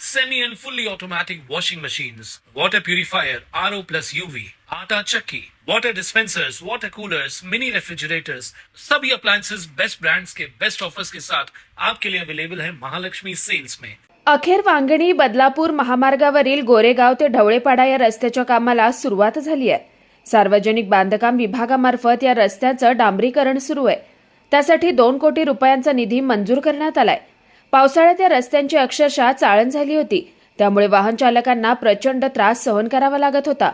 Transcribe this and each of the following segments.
semi and fully automatic washing machines, water purifier, RO plus UV, आटा चक्की, water dispensers, water coolers, mini refrigerators, सभी appliances best brands के best offers के साथ आपके लिए अवेलेबल है महालक्ष्मी सेल्स में अखेर वांगणी बदलापूर महामार्गावरील गोरेगाव ते ढवळेपाडा या रस्त्याच्या कामाला सुरुवात झाली आहे. सार्वजनिक बांधकाम विभागामार्फत या रस्त्याचं डांबरीकरण सुरू आहे. त्यासाठी दोन कोटी रुपयांचा निधी मंजूर करण्यात आलाय. पावसाळ्यात या रस्त्यांची अक्षरशः चाळण झाली होती. त्यामुळे वाहन चालकांना प्रचंड त्रास सहन करावा लागत होता.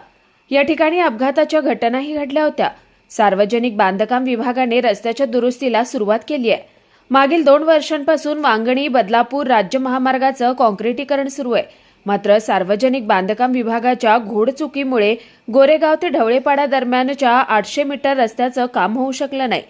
या ठिकाणी अपघाताच्या घटनाही घडल्या होत्या. सार्वजनिक बांधकाम विभागाने रस्त्याच्या दुरुस्तीला सुरुवात केली आहे. मागील दोन वर्षांपासून वांगणी बदलापूर राज्य महामार्गाचं कॉन्क्रिटीकरण सुरू आहे. मात्र सार्वजनिक बांधकाम विभागाच्या घोडचुकीमुळे गोरेगाव ते ढवळेपाडा दरम्यानच्या आठशे मीटर रस्त्याचं काम होऊ शकलं नाही.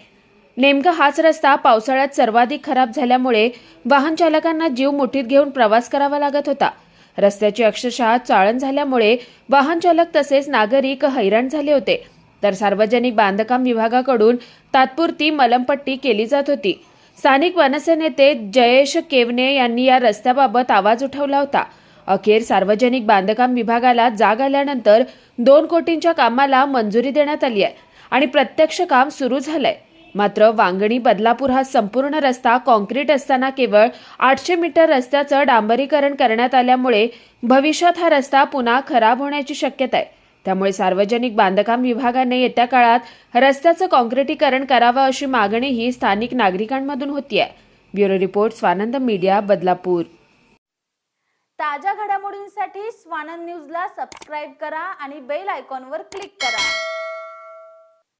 नेमका हाच रस्ता पावसाळ्यात सर्वाधिक खराब झाल्यामुळे वाहन चालकांना जीव मुठीत घेऊन प्रवास करावा लागत होता. रस्त्याची अक्षरशः चाळण झाल्यामुळे वाहन चालक तसेच नागरिक हैराण झाले होते. तर सार्वजनिक बांधकाम विभागाकडून तात्पुरती मलमपट्टी केली जात होती. स्थानिक मनसे नेते जयेश केवने यांनी या रस्त्याबाबत आवाज उठवला होता. अखेर सार्वजनिक बांधकाम विभागाला जाग आल्यानंतर दोन कोटींच्या कामाला मंजुरी देण्यात आली आहे आणि प्रत्यक्ष काम सुरू झालंय. मात्र वांगणी बदलापूर हा संपूर्ण रस्ता कॉन्क्रीट असताना केवळ आठशे मीटर रस्त्याचं डांबरीकरण करण्यात आल्यामुळे भविष्यात हा रस्ता पुन्हा खराब होण्याची शक्यता आहे. त्यामुळे सार्वजनिक बांधकाम विभागाने येत्या काळात रस्त्याचं कॉन्क्रिटीकरण करावं अशी मागणीही स्थानिक नागरिकांमधून होती आहे bureau report Swanand media Badlapur. ताज्या घडामोडींसाठी स्वानंद न्यूजला सबस्क्राईब करा आणि बेल आयकॉनवर क्लिक करा.